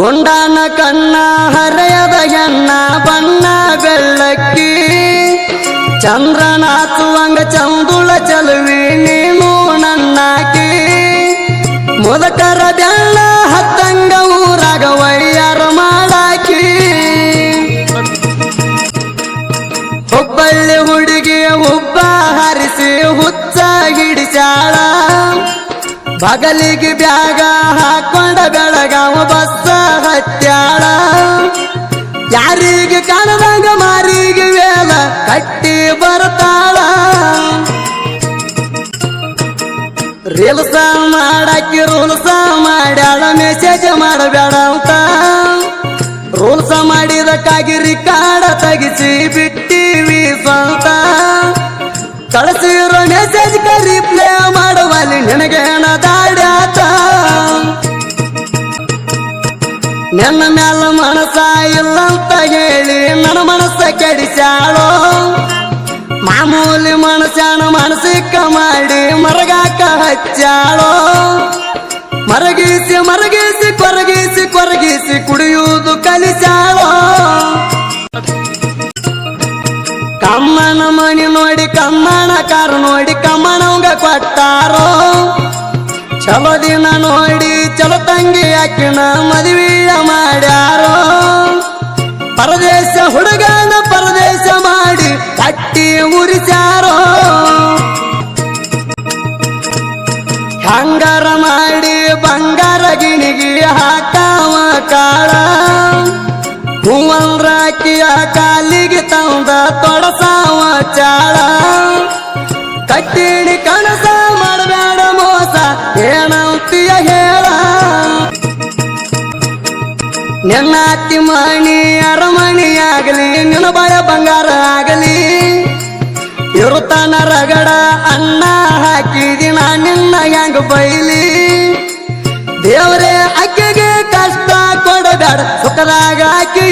ಗುಂಡನ ಕಣ್ಣ ಹರೆಯದ ಎಣ್ಣ ಬಣ್ಣ ಬೆಳ್ಳಕ್ಕಿ. ಚಂದ್ರನಾಚುವಂಗ ಚಂದುಳ ಚಲುವಿ ನೀನು ನನ್ನಾಕಿ ಮುದಕರ ಬೆಳ್ಳ ಬಗಲಿಗೆ ಬ್ಯಾಗ ಹಾಕೊಂಡ ಬೆಳಗಾವ ಬಸ್ಸ ಹತ್ಯಾಳ ಯಾರಿಗೆ ಕಾಣದಾಗ ಮಾರಿಗೆ ವೇಲ ಕಟ್ಟಿ ಬರ್ತಾಳ. ರೀಲ್ಸ ಮಾಡಾಕಿ ರೂಲ್ಸ ಮಾಡ್ಯಾಳ ಮೆಸೇಜ್ ಮಾಡಬೇಡ ಅಂತ. ರೂಲ್ಸ ಮಾಡಿದಕ್ಕಾಗಿ ರಿಕಾರ್ಡ ತೆಗಿಸಿ ಬಿಟ್ಟಿವಿ ಸ್ವಂತ. ಕಳಿಸಿರೋ ಮೆಸೇಜ್ ರಿಪ್ಲೈ ಮಾಡುವಲ್ಲಿ ನಿನಗೇನ ದಾಡ್ಯಾತ ನನ್ನ ಮ್ಯಾಲ ಮನಸ ಇಲ್ಲಂತ ಹೇಳಿ ನನ್ನ ಮನಸ್ಸ ಕೆಡಿಸ್ಯಾಳೋ. ಮಾಮೂಲಿ ಮನಸ್ಸನ ಮನಸ್ಸಿಕ್ಕ ಮಾಡಿ ಮರಗಾಕ ಹಚ್ಚಾಳೋ ಮರಗಿಸಿ ಮರಗಿಸಿ ಕೊರಗಿಸಿ ಕಮ್ಮನ ಮಣಿ ನೋಡಿ, ಕಮ್ಮನ ಕಾರು ನೋಡಿ, ಕಮ್ಮನವಂಗ ಕೊಟ್ಟಾರೋ? ಚಲೋ ದಿನ ನೋಡಿ, ಚಲೋ ತಂಗಿ ಆಕಿನ ಮದುವೆಯ ಮಾಡ್ಯಾರೋ? ಪರದೇಶ ಹುಡುಗನ ಪರದೇಶ ಮಾಡಿ ಕಟ್ಟಿ ಉರಿಸ್ಯಾರೋ? ಹಂಗಾರ ಮಾಡಿ ಬಂಗಾರ ಗಿಣಿಗಿ ಹಾಕಾವ ಕಾಳ. ಹೂವಂದ್ರಾಕಿಯ ಕಾಲಿಗೆ ತಂದ ತೊಡಸಾವ ಚಾಳ. ಕನಸ ಮಾಡಬೇಡ ಮೋಸ ಏನಂತೀಯ ಹೇಳ. ನಿನ್ನ ಅತ್ತಿ ಮಣಿ, ಅರಮಣಿ ಆಗಲಿ, ನಿನ್ನ ಬಾಯ ಬಂಗಾರ ಆಗಲಿ. ಇರುತ್ತಾನ ರಗಡ ಅನ್ನ ಹಾಕಿದಿನ ನಿನ್ನ ಹೆಂಗ್ ಬೈಲಿ. ದೇವರೇ, ಅಕ್ಕಿಗೆ ಕಷ್ಟ ಕೊಡಬೇಡ, ಸುಖದಾಗ ಆಕಿ